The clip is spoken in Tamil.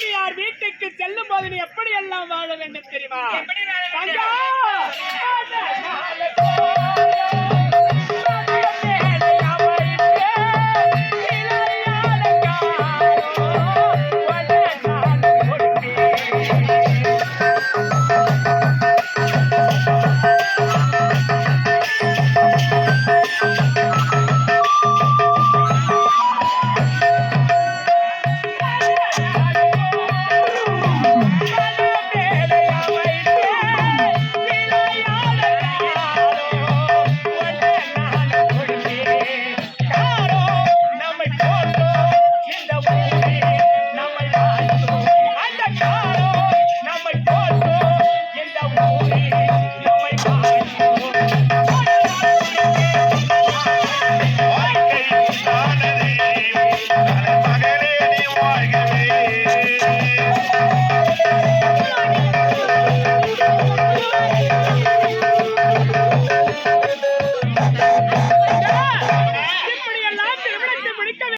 மாமியார் வீட்டுக்கு செல்லும் போது நீ எப்படி எல்லாம் வாழ வேண்டும்? தெரியுமா